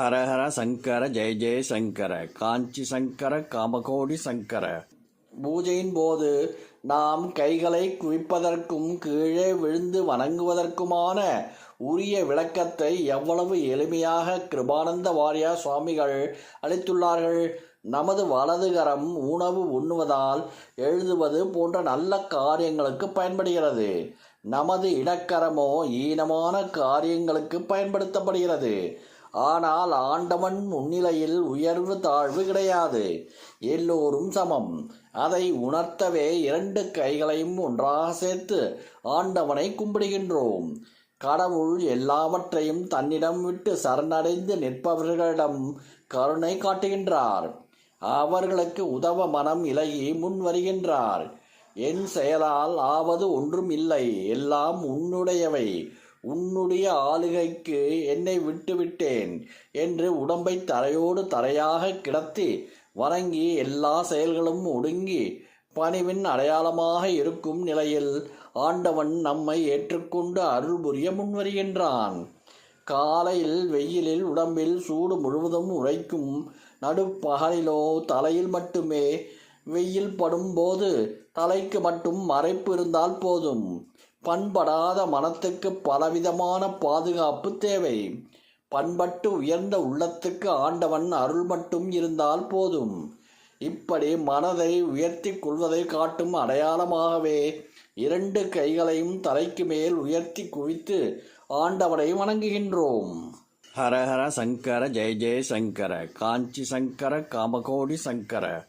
ஹரஹர சங்கர ஜெய ஜெய சங்கர காஞ்சி சங்கர காமகோடி சங்கர. பூஜையின் போது நாம் கைகளை குவிப்பதற்கும் கீழே விழுந்து வணங்குவதற்குமான உரிய விளக்கத்தை எவ்வளவு எளிமையாக கிருபானந்த வாரியா சுவாமிகள் அளித்துள்ளார்கள். நமது வலதுகரம் உணவு உண்ணுவதால் எழுதுவது போன்ற நல்ல காரியங்களுக்கு பயன்படுகிறது. நமது இடக்கரமோ ஈனமான காரியங்களுக்கு பயன்படுத்தப்படுகிறது. ஆனால் ஆண்டவன் முன்னிலையில் உயர்வு தாழ்வு கிடையாது. எல்லோரும் சமம். அதை உணர்த்தவே இரண்டு கைகளையும் ஒன்றாக சேர்த்து ஆண்டவனை கும்பிடுகின்றோம். கடவுள் எல்லாவற்றையும் தன்னிடம் விட்டு சரணடைந்து நிற்பவர்களிடம் கருணை காட்டுகின்றார். அவர்களுக்கு உதவ மனம் இலகி முன் வருகின்றார். என் செயலால் ஆவது ஒன்றும் இல்லை. எல்லாம் உன்னுடையவை. உன்னுடைய ஆளுகைக்கு என்னை விட்டுவிட்டேன் என்று உடம்பை தரையோடு தரையாக கிடத்தி வணங்கி எல்லா செயல்களும் ஒடுங்கி பணிவின் அடையாளமாக இருக்கும் நிலையில் ஆண்டவன் நம்மை ஏற்றுக்கொண்டு அருள் புரிய முன்வருகின்றான். காலையில் வெயிலில் உடம்பில் சூடு முழுவதும் உரைக்கும் நடுப்பகலிலோ தலையில் மட்டுமே வெயில் படும்போது தலைக்கு மட்டும் மறைப்பு இருந்தால் போதும். பண்படாத மனத்துக்கு பலவிதமான பாதுகாப்பு தேவை. பண்பட்டு உயர்ந்த உள்ளத்துக்கு ஆண்டவன் அருள் மட்டும் இருந்தால் போதும். இப்படி மனதை உயர்த்தி கொள்வதை காட்டும் அடையாளமாகவே இரண்டு கைகளையும் தலைக்கு மேல் உயர்த்தி குவித்து ஆண்டவனை வணங்குகின்றோம். ஹரஹர சங்கர ஜெய ஜெய சங்கர காஞ்சி சங்கர காமகோடி சங்கர.